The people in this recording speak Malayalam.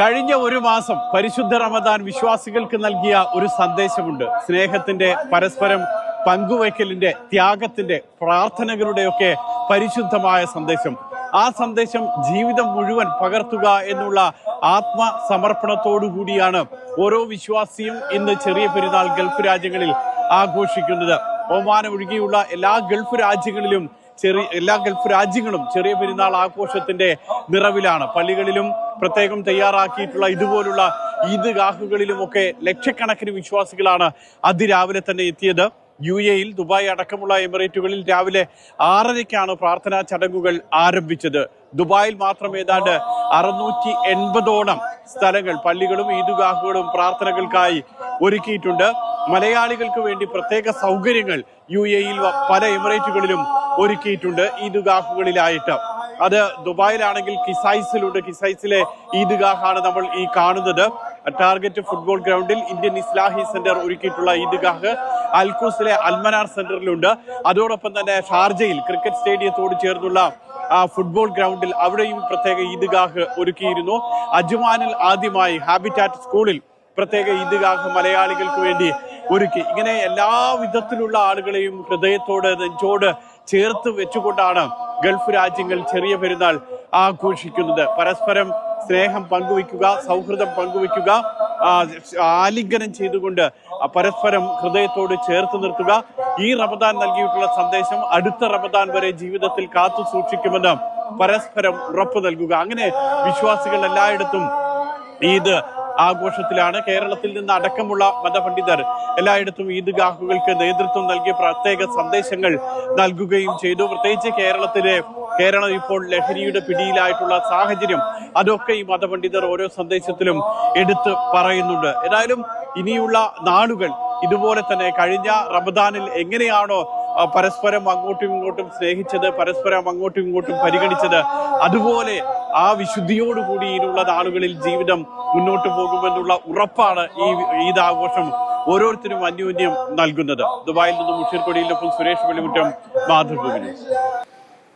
കഴിഞ്ഞ ഒരു മാസം പരിശുദ്ധ റമദാൻ വിശ്വാസികൾക്ക് നൽകിയ ഒരു സന്ദേശമുണ്ട്. സ്നേഹത്തിന്റെ പരസ്പരം പങ്കുവയ്ക്കലിന്റെ ത്യാഗത്തിന്റെ പ്രാർത്ഥനകളുടെയൊക്കെ പരിശുദ്ധമായ സന്ദേശം. ആ സന്ദേശം ജീവിതം മുഴുവൻ പകർത്തുക എന്നുള്ള ആത്മസമർപ്പണത്തോടു കൂടിയാണ് ഓരോ വിശ്വാസിയും ഇന്ന് ചെറിയ പെരുന്നാൾ ഗൾഫ് രാജ്യങ്ങളിൽ ആഘോഷിക്കുന്നത്. ഒമാനം ഒഴികെയുള്ള എല്ലാ ഗൾഫ് രാജ്യങ്ങളിലും ചെറിയ എല്ലാ ഗൾഫ് രാജ്യങ്ങളും ചെറിയ പെരുന്നാൾ ആഘോഷത്തിന്റെ നിറവിലാണ്. പള്ളികളിലും പ്രത്യേകം തയ്യാറാക്കിയിട്ടുള്ള ഇതുപോലുള്ള ഈദ്ഗാഹുകളിലും ഒക്കെ ലക്ഷക്കണക്കിന് വിശ്വാസികളാണ് അതിരാവിലെ തന്നെ എത്തിയത്. യു എയിൽ ദുബായ് അടക്കമുള്ള എമിറേറ്റുകളിൽ രാവിലെ ആറരയ്ക്കാണ് പ്രാർത്ഥനാ ചടങ്ങുകൾ ആരംഭിച്ചത്. ദുബായിൽ മാത്രം ഏതാണ്ട് അറുന്നൂറ്റി എൺപതോളം സ്ഥലങ്ങൾ പള്ളികളും ഈദുഗാഹുകളും പ്രാർത്ഥനകൾക്കായി ഒരുക്കിയിട്ടുണ്ട്. മലയാളികൾക്ക് വേണ്ടി പ്രത്യേക സൗകര്യങ്ങൾ യു എയിൽ പല എമിറേറ്റുകളിലും ഒരുക്കിയിട്ടുണ്ട് ഈദ്ഗാഹുകളിലായിട്ട്. അത് ദുബായിലാണെങ്കിൽ കിസൈസിലുണ്ട്. കിസൈസിലെ ഈദ്ഗാഹാണ് നമ്മൾ ഈ കാണുന്നത്. ടാർഗറ്റ് ഫുട്ബോൾ ഗ്രൗണ്ടിൽ ഇന്ത്യൻ ഇസ്ലാഹി സെന്റർ ഒരുക്കിയിട്ടുള്ള ഈദ്ഗാഹ്. അൽക്കൂസിലെ അൽമനാർ സെന്ററിലുണ്ട്. അതോടൊപ്പം തന്നെ ഷാർജയിൽ ക്രിക്കറ്റ് സ്റ്റേഡിയത്തോട് ചേർന്നുള്ള ഫുട്ബോൾ ഗ്രൗണ്ടിൽ അവിടെയും പ്രത്യേക ഈദ്ഗാഹ് ഒരുക്കിയിരുന്നു. അജ്മാനിൽ ആദ്യമായി ഹാബിറ്റാറ്റ് സ്കൂളിൽ പ്രത്യേക ഈദ്ഗാഹ് മലയാളികൾക്ക് വേണ്ടി ഒരുക്കി. ഇങ്ങനെ എല്ലാ വിധത്തിലുള്ള ആളുകളെയും ഹൃദയത്തോട് നെഞ്ചോട് ചേർത്ത് വെച്ചുകൊണ്ടാണ് ഗൾഫ് രാജ്യങ്ങൾ ചെറിയ പെരുന്നാൾ ആഘോഷിക്കുന്നത്. പരസ്പരം സ്നേഹം പങ്കുവയ്ക്കുക സൗഹൃദം പങ്കുവയ്ക്കുക ആലിംഗനം ചെയ്തുകൊണ്ട് പരസ്പരം ഹൃദയത്തോട് ചേർത്ത് നിർത്തുക. ഈ റമദാൻ നൽകിയിട്ടുള്ള സന്ദേശം അടുത്ത റമദാൻ വരെ ജീവിതത്തിൽ കാത്തു സൂക്ഷിക്കുമെന്ന് പരസ്പരം ഉറപ്പ് നൽകുക. അങ്ങനെ വിശ്വാസികൾ എല്ലായിടത്തും ഈദ് ആഘോഷത്തിലാണ് കേരളത്തിൽ നിന്ന് അടക്കമുള്ള മതപണ്ഡിതർ എല്ലായിടത്തും ഈദ്ഗാഹുകൾക്ക് നേതൃത്വം നൽകിയ പ്രത്യേക സന്ദേശങ്ങൾ നൽകുകയും ചെയ്തു. പ്രത്യേകിച്ച് കേരളത്തിലെ കേരളം ഇപ്പോൾ ലഹരിയുടെ പിടിയിലായിട്ടുള്ള സാഹചര്യം അതൊക്കെ ഈ മതപണ്ഡിതർ ഓരോ സന്ദേശത്തിലും എടുത്തു പറയുന്നുണ്ട്. ഏതായാലും ഇനിയുള്ള നാളുകൾ ഇതുപോലെ തന്നെ കഴിഞ്ഞ റമദാനിൽ എങ്ങനെയാണോ പരസ്പരം അങ്ങോട്ടും ഇങ്ങോട്ടും സ്നേഹിച്ചത് പരസ്പരം അങ്ങോട്ടും ഇങ്ങോട്ടും പരിഗണിച്ചത് അതുപോലെ ആ വിശുദ്ധിയോടുകൂടി ഇനിയുള്ള നാളുകളിൽ ജീവിതം മുന്നോട്ട് പോകുമെന്നുള്ള ഉറപ്പാണ് ഈ ഈദ് ആഘോഷം ഓരോരുത്തരും അന്യോന്യം നൽകുന്നത്. ദുബായിൽ നിന്നും മുഷീർ കൊടിയിലൊപ്പം സുരേഷ് വെള്ളിമുറ്റം മാതൃഭൂമി